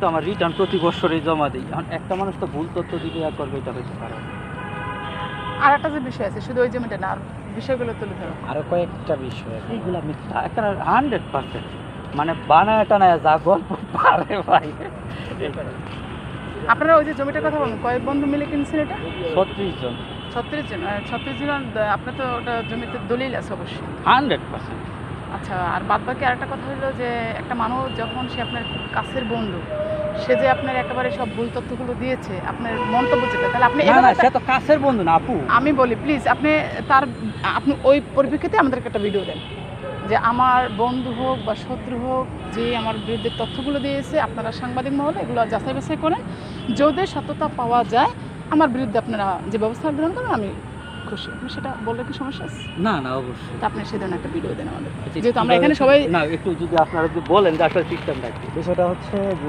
তো আমার রিটার্ন প্রতি বছরই জমা দিই। এখন একটা মানুষ তো ভুল তথ্য দিবে আর করবে এটা হইতে পারে আর একটা যে বিষয় আছে শুধু ওই জমিটা না আর বিষয়গুলো তুলে ধরো। আরও কয়েকটা বিষয়। এইগুলা মিথ্যা একটা হান্ড্রেড পার্সেন্ট মানে বানায় টানায় যা গল্প পারে ভাই। আপনারা ওই যে জমিটার কথা বলুন কয়েক বন্ধু মিলে কিনছেন এটা? ছত্রিশ জন। ছত্রিশ জন ছত্রিশ জন আপনার তো ওটা জমিতে দলিল আছে অবশ্যই। হান্ড্রেড পার্সেন্ট আচ্ছা আর বাদ বাকি আরেকটা কথা হলো যে একটা মানুষ যখন সে আপনার কাছের বন্ধু সে যে আপনার একেবারে সব ভুল তথ্যগুলো দিয়েছে আপনার মন্তব্য যেটা তাহলে আপনি সে তো কাছের বন্ধু না আপু। আমি বলি প্লিজ আপনি তার আপনি ওই পরিপ্রেক্ষিতে আমাদেরকে একটা ভিডিও দেন যে আমার বন্ধু হোক বা শত্রু হোক যে আমার বিরুদ্ধে তথ্যগুলো দিয়েছে আপনারা সাংবাদিক মহলে এগুলো যাচাই বাছাই করেন যদি সততা পাওয়া যায় আমার বিরুদ্ধে আপনারা যে ব্যবস্থা গ্রহণ করেন আমি খুশি। সেটা বললে কি সমস্যা? আছে না না অবশ্যই। তা আপনি সেদিন একটা ভিডিও দেন আমাদের। আচ্ছা, যেহেতু আমরা এখানে সবাই না একটু যদি আপনারা যদি বলেন যে আসলে সিস্টেমটা কি? বিষয়টা হচ্ছে যে